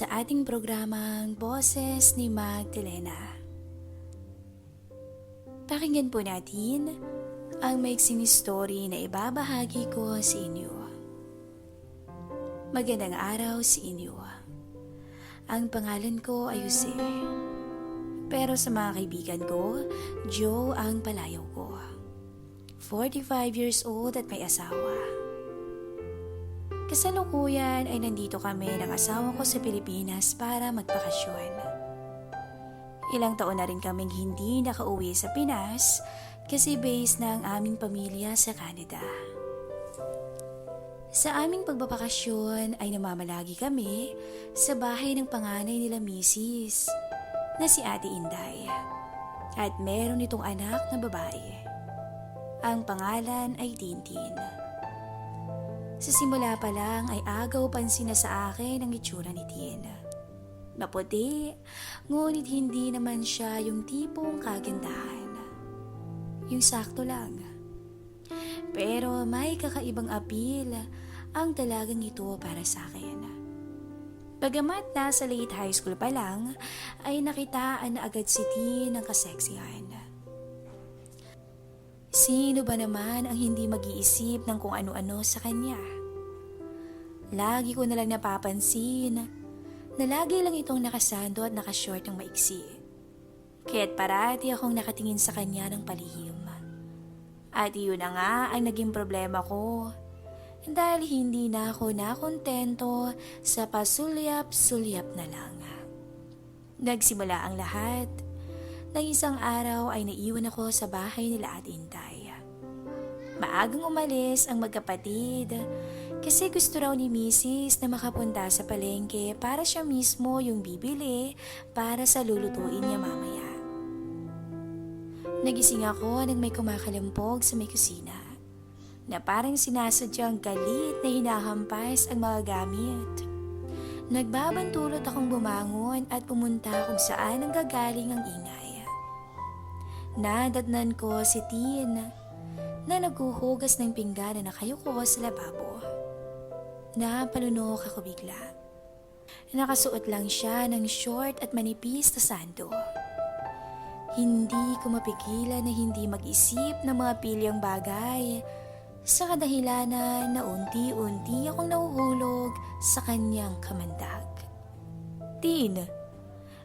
sa ating programang Boses ni Magdalena. Pakinggan po natin ang maiksing story na ibabahagi ko sa inyo. Magandang araw sa inyo. Ang pangalan ko ay Jose. Pero sa mga kaibigan ko, Joe ang palayaw ko. 45 years old at may asawa. Kasalukuyan ay nandito kami ng asawa ko sa Pilipinas para magpakasyon. Ilang taon na rin kaming hindi nakauwi sa Pinas kasi base na ang aming pamilya sa Canada. Sa aming pagbabakasyon ay namamalagi kami sa bahay ng panganay nila Mrs. na si Ate Inday. At meron itong anak na babae. Ang pangalan ay Tintin. Sa simula pa lang ay agaw pansin na sa akin ang itsura ni Tien. Maputi, ngunit hindi naman siya yung tipong kagandahan. Yung sakto lang. Pero may kakaibang appeal ang dalagang ito para sa akin. Bagamat nasa late high school pa lang, ay nakitaan na agad si Tien ng kaseksihan. Sino ba naman ang hindi mag-iisip ng kung ano-ano sa kanya? Lagi ko nalang napapansin na lagi lang itong nakasando at nakashort ng maiksi. Kaya't parati akong nakatingin sa kanya ng palihim. At iyon na nga ang naging problema ko. Dahil hindi na ako nakontento sa pasulyap-sulyap na lang. Nagsimula ang lahat nang isang araw ay naiwan ako sa bahay nila at Intay. Maagang umalis ang magkapatid kasi gusto raw ni Mrs. na makapunta sa palengke para siya mismo yung bibili para sa lulutuin niya mamaya. Nagising ako nang may kumakalampog sa may kusina na parang sinasadyang galit na hinahampas ang mga gamit. Nagbabantulot akong bumangon at pumunta kung saan ang gagaling ang ingay. Nadatnan ko si Tin na naghuhugas ng pinggan na nakayuko sa lababo. Napalunok ako bigla. Nakasuot lang siya ng short at manipis na sando. Hindi ko mapigilan na hindi mag-isip ng mga pilyang bagay sa kadahilanan na unti-unti akong nahuhulog sa kanyang kamandag. Tin,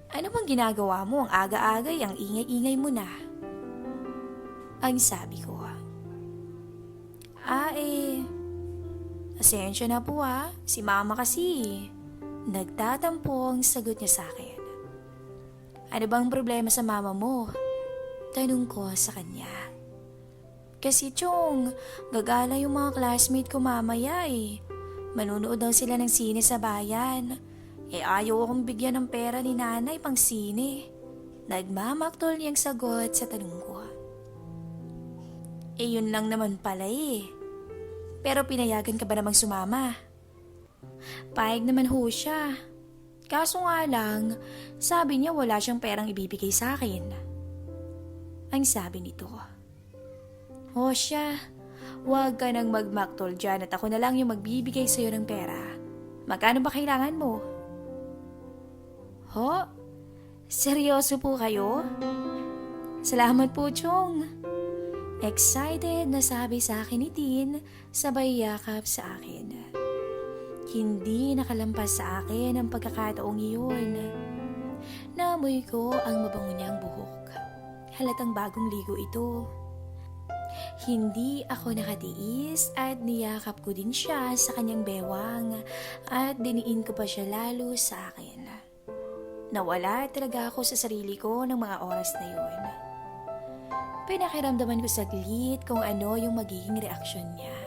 ano bang ginagawa mo ang aga-agay ang ingay-ingay mo na? Ang sabi ko. Asensya na po ah, si mama kasi. Nagtatampo ang sagot niya sa akin. Ano bang problema sa mama mo? Tanong ko sa kanya. Kasi Chong, gagala yung mga classmate ko mamaya eh. Manunood daw sila ng sine sa bayan. Eh ayaw akong bigyan ng pera ni nanay pang sine. Nagmamaktol niyang sagot sa tanong ko. Eh yun lang naman pala eh. Pero pinayagan ka ba namang sumama? Paig naman ho siya. Kaso nga lang, sabi niya wala siyang perang ibibigay sa akin. Ang sabi nito. O siya, huwag ka nang magmaktol dyan at ako na lang yung magbibigay sa'yo ng pera. Magkano ba kailangan mo? Ho? Seryoso po kayo? Salamat po, Chong. Excited na sabi sa akin ni Tin, sabay yakap sa akin. Hindi nakalampas sa akin ang pagkakataong iyon. Naamoy ko ang mabango niyang buhok. Halatang bagong ligo ito. Hindi ako nakatiis at niyakap ko din siya sa kanyang bewang at diniin ko pa siya lalo sa akin. Nawala talaga ako sa sarili ko ng mga oras na yun. Pinakiramdaman ko saglit kung ano yung magiging reaksyon niya.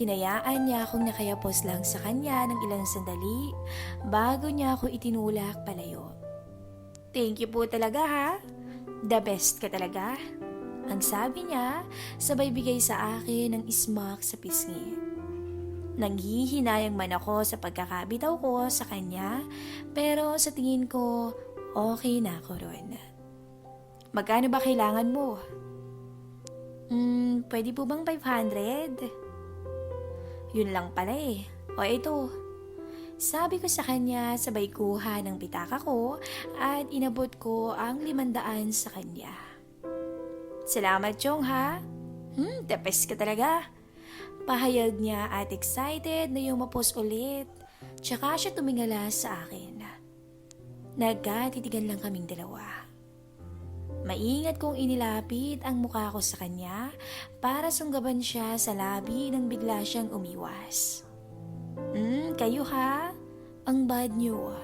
Hinayaan niya akong nakayapos lang sa kanya ng ilang sandali bago niya ako itinulak palayo. Thank you po talaga ha. The best ka talaga. Ang sabi niya, sabay bigay sa akin ng ismak sa pisngi. Nanghihinayang man ako sa pagkakabitaw ko sa kanya, pero sa tingin ko, okay na ako ron. Magkano ba kailangan mo? Hmm, pwede po bang 500? Yun lang pala eh. O ito, Sabi ko sa kanya sabay kuha ng pitaka ko at inabot ko ang limandaan sa kanya. Salamat, Chong, ha? Hmm, the best ka talaga. Pahayag niya at excited na yumapos ulit. Tsaka siya tumingala sa akin. Nagkatitigan lang kaming dalawa. Maingat kong inilapit ang mukha ko sa kanya para sunggaban siya sa labi nang bigla siyang umiwas. Hmm, kayo ha? Ang bad niyo.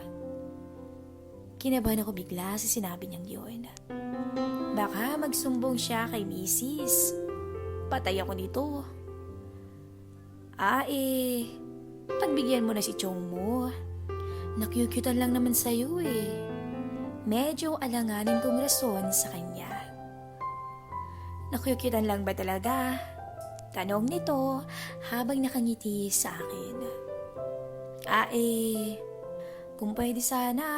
Kinabahan ako bigla sa sinabi niyang yun. Baka magsumbong siya kay misis. Patay ako dito. Ah eh, pagbigyan mo na si Chong mo. Nakyukyutan lang naman sa'yo eh. Medyo alanganin kong rason sa kanya. Nakyukyutan lang ba talaga? Tanong nito habang nakangiti sa akin. Ah eh, kung pwede sana.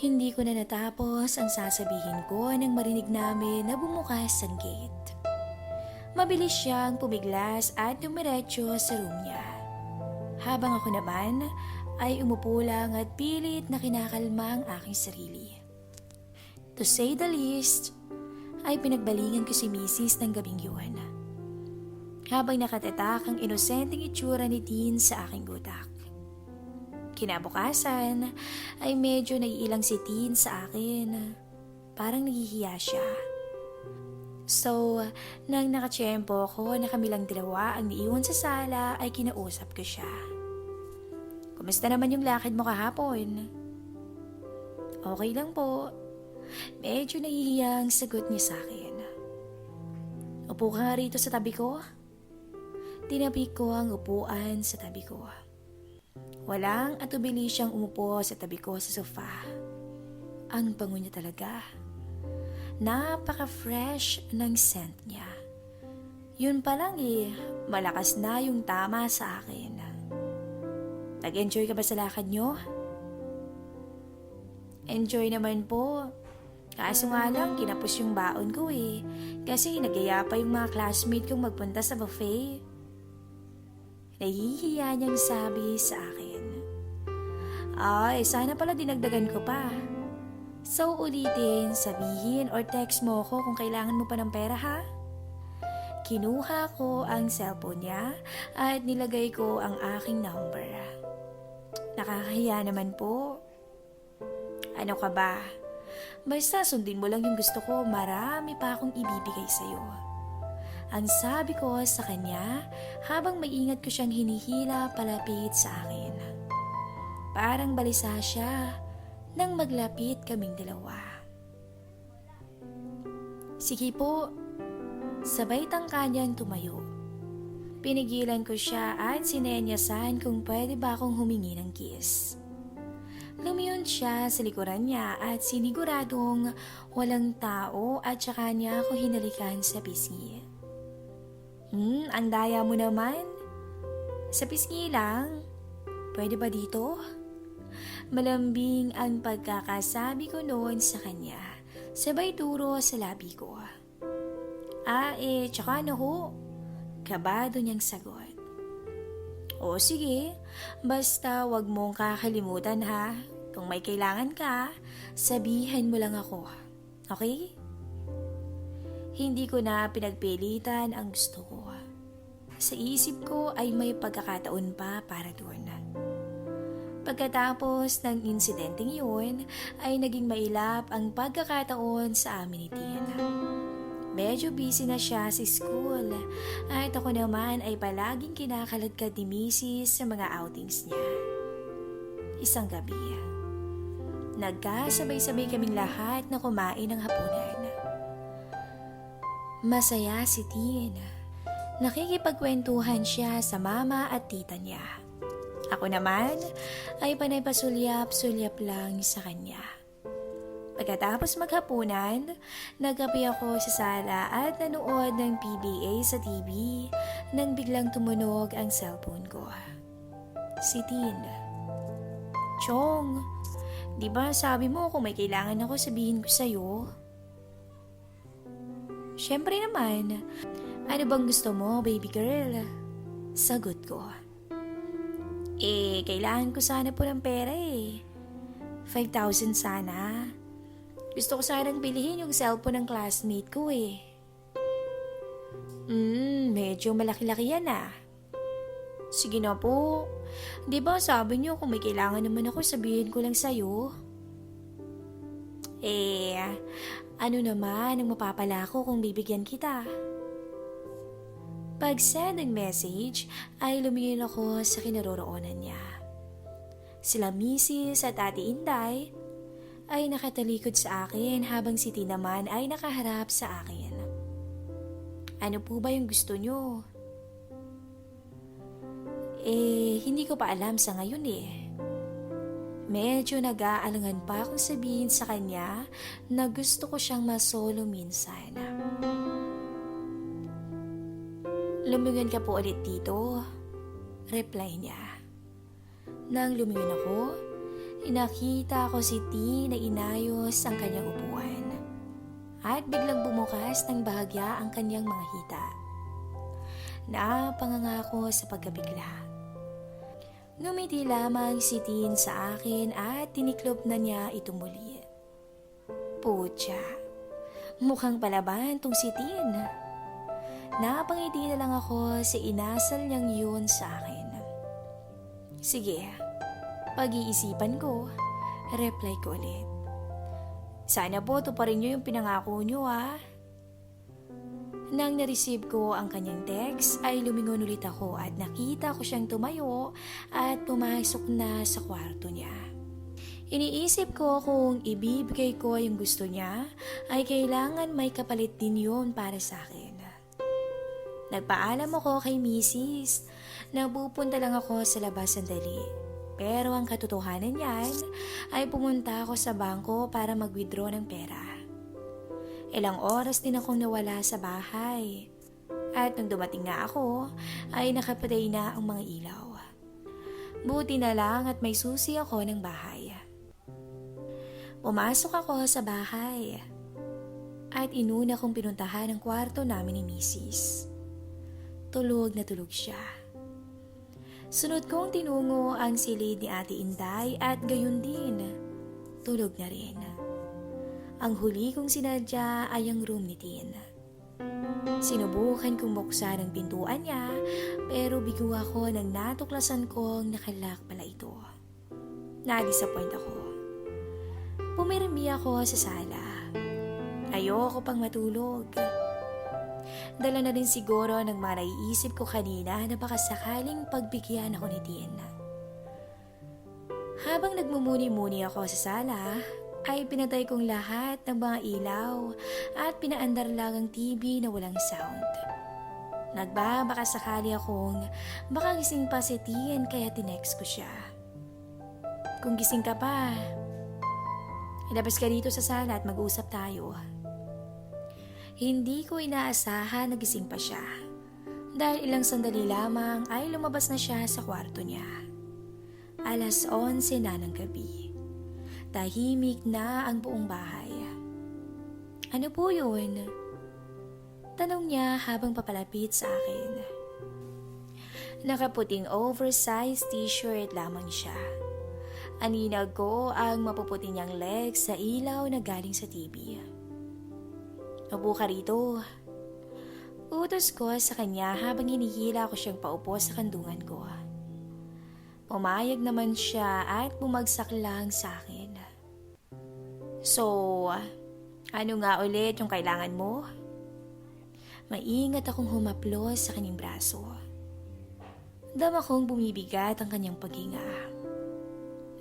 Hindi ko na natapos ang sasabihin ko nang marinig namin na bumukas ang gate. Mabilis siyang pumiglas at dumiretso sa room niya. Habang ako naman ay umupo lang at pilit na kinakalma ang aking sarili. To say the least, ay pinagbalingan ko si Mrs. ng gabing yun. Habang nakatatak ang inosenteng itsura ni Dean sa aking utak. Kinabukasan ay medyo naiilang si Dean sa akin. Parang nahihiya siya. So, nang nakachempo ko na kami lang dalawa ang niiwan sa sala ay kinausap ko siya. Kumusta naman yung lakad mo kahapon? Okay lang po. Medyo nahihiya ang sagot niya sa akin. Upo ka nga rito sa tabi ko. Tinabi ko ang upuan sa tabi ko. Walang atubili siyang umupo sa tabi ko sa sofa. Ang bango niya talaga. Napaka-fresh ng scent niya. Yun pa lang eh, malakas na yung tama sa akin. Nag-enjoy ka ba sa lakad nyo? Enjoy naman po. Kaso nga lang, kinapos yung baon ko eh. Kasi nagaya pa yung mga classmate kong magpunta sa buffet. Nahihiya niyang sabi sa akin. Ay, sana pala dinagdagan ko pa. So ulitin, sabihin or text mo ko kung kailangan mo pa ng pera ha? Kinuha ko ang cellphone niya at nilagay ko ang aking number. Nakakahiya naman po. Ano ka ba? Basta sundin mo lang yung gusto ko, marami pa akong ibibigay sa'yo. Ang sabi ko sa kanya habang maingat ko siyang hinihila palapit sa akin. Parang balisa siya nang maglapit kaming dalawa. Sige po, sabay tangka niyang tumayo. Pinigilan ko siya at sinenyasan kung pwede ba akong humingi ng kiss. Lumiyon siya sa likuran niya at siniguradong walang tao at saka niya ako hinalikan sa pisngi. Hmm, ang daya mo naman. Sa pisngi lang. Pwede ba dito? Malambing ang pagkakasabi ko noon sa kanya. Sabay turo sa labi ko. Ah, eh, tsaka ano ho? Kabado niyang sagot. O sige, basta wag mong kakalimutan ha. Kung may kailangan ka, sabihin mo lang ako. Okay? Hindi ko na pinagpilitan ang gusto ko. Sa isip ko ay may pagkakataon pa para doon. Pagkatapos ng insidenteng yun, ay naging mailap ang pagkakataon sa amin ni Tina. Medyo busy na siya sa school at ako naman ay palaging kinakaladkad ni Mrs. sa mga outings niya. Isang gabi, nagkasabay-sabay kaming lahat na kumain ng hapunan. Masaya si Tina. Nakikipagkwentuhan siya sa mama at tita niya. Ako naman ay panay pasulyap-sulyap lang sa kanya. Pagkatapos maghapunan, nagkape ako sa sala at nanood ng PBA sa TV nang biglang tumunog ang cellphone ko. Si Tin. Chong, di ba sabi mo kung may kailangan ako sabihin ko sa'yo? Siyempre naman. Ano bang gusto mo, baby girl? Sagot ko. Eh, kailangan ko sana po ng pera eh. 5,000 sana. Gusto ko sanang bilhin yung cellphone ng classmate ko eh. Hmm, medyo malaki-laki yan ah. Sige na po. Di ba sabi niyo kung may kailangan naman ako sabihin ko lang sa'yo? Eh, ano naman ang mapapala ko kung bibigyan kita? Pag send ng message ay lumingin ako sa kinaroroonan niya. Sila Mrs. at Ate Inday ay nakatalikod sa akin habang si T naman ay nakaharap sa akin. Ano po ba yung gusto nyo? Eh, hindi ko pa alam sa ngayon eh. Medyo nag-aalangan pa akong sabihin sa kanya na gusto ko siyang masolo minsan. Lumingon ka po ulit dito. Reply niya. Nang lumingon ako, inakita ko si T na inayos ang kanyang upuan. At biglang bumukas ng bahagya ang kanyang mga hita. Napangangako sa pagkabigla. Ngumiti lamang si Tin sa akin at tiniklop na niya ito muli. Pucha, mukhang palaban tong si Tin. Napangiti na lang ako sa inasal niyang yun sa akin. Sige, pag-iisipan ko, reply ko ulit. Sana po tuparin niyo yung pinangako niyo ah. Nang na-receive ko ang kanyang text ay lumingon ulit ako at nakita ko siyang tumayo at pumasok na sa kwarto niya. Iniisip ko kung ibibigay ko yung gusto niya ay kailangan may kapalit din yun para sa akin. Nagpaalam ako kay Mrs. na pupunta lang ako sa labas sandali. Pero ang katotohanan niyan ay pumunta ako sa bangko para mag-withdraw ng pera. Ilang oras din akong nawala sa bahay. At nung dumating nga ako, ay nakapatay na ang mga ilaw. Buti na lang at may susi ako ng bahay. Pumasok ako sa bahay. At inuna kong pinuntahan ang kwarto namin ni Mrs. Tulog na tulog siya. Sunod kong tinungo ang silid ni Ate Inday at gayon din. Tulog na rin. Ang huli kong sinadya ay ang room ni Tin. Sinubukan kong buksan ang pintuan niya pero bigo ako nang natuklasan kong nakalak pala ito. Na-disappoint ako. Pumirmi ako sa sala. Ayoko pang matulog. Dala na rin siguro ng mga naiisip ko kanina na baka sakaling pagbigyan ako ni Tin. Habang nagmumuni-muni ako sa sala, ay pinatay kong lahat ng mga ilaw at pinaandar lang ang TV na walang sound. Nagbabaka sakali akong baka gising pa si Tian kaya tinext ko siya. Kung gising ka pa, ilabas ka dito sa sala at mag-usap tayo. Hindi ko inaasahan na gising pa siya. Dahil ilang sandali lamang ay lumabas na siya sa kwarto niya. Alas 11 na ng gabi. Tahimik na ang buong bahay. Ano po yun? Tanong niya habang papalapit sa akin. Nakaputing oversized t-shirt lamang siya. Aninag ko ang mapuputi niyang legs sa ilaw na galing sa TV. Mabu ka rito. Utos ko sa kanya habang hinihila ko siyang paupo sa kandungan ko. Pumayag naman siya at bumagsak lang sa akin. So, ano nga ulit yung kailangan mo? Maingat akong humaplos sa kanyang braso. Dama kong bumibigat ang kanyang paghinga.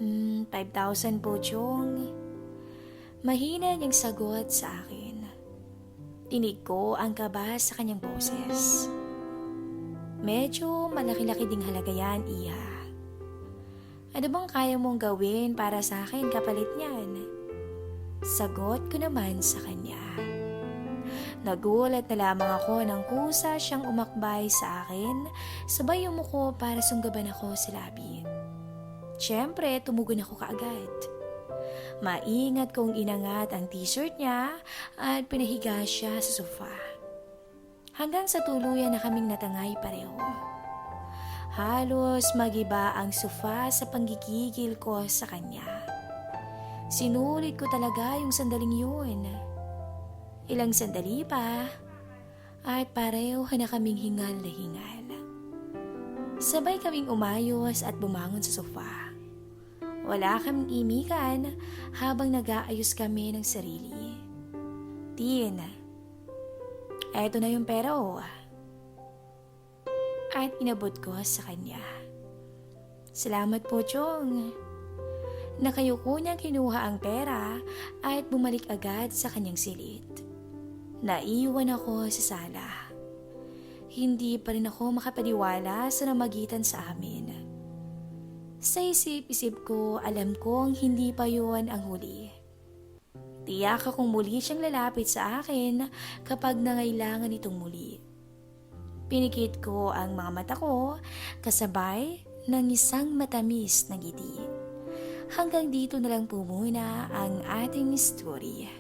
Hmm, 5,000 po, Chong. Mahina niyang sagot sa akin. Tinig ko ang kaba sa kanyang boses. Medyo malaki-laki ding halaga yan, Iha. Ano bang kaya mong gawin para sa akin kapalit niyan? Sagot ko naman sa kanya. Nagulat na lamang ako nang kusa siyang umakbay sa akin, sabay umuko para sunggaban ako sa labi. Siyempre, tumugon ako kaagad. Maingat kong inangat ang t-shirt niya at pinahiga siya sa sofa. Hanggang sa tuluyan na kaming natangay pareho. Halos magiba ang sofa sa panggigigil ko sa kanya. Sinulit ko talaga yung sandaling yun. Ilang sandali pa at pareho na kaming hingal na hingal. Sabay kaming umayos at bumangon sa sofa. Wala kaming imikan habang nag-aayos kami ng sarili. Tin, eto na yung pera oh. At inabot ko sa kanya. Salamat po, Chong. Nakayuko niya kinuha ang pera at bumalik agad sa kanyang silid. Naiwan ako sa sala. Hindi pa rin ako makapaniwala sa namagitan sa amin. Sa isip-isip ko, alam kong hindi pa yun ang huli. Tiyak akong muli siyang lalapit sa akin kapag nangailangan itong muli. Pinikit ko ang mga mata ko kasabay ng isang matamis na ngiti. Hanggang dito na lang po muna ang ating story.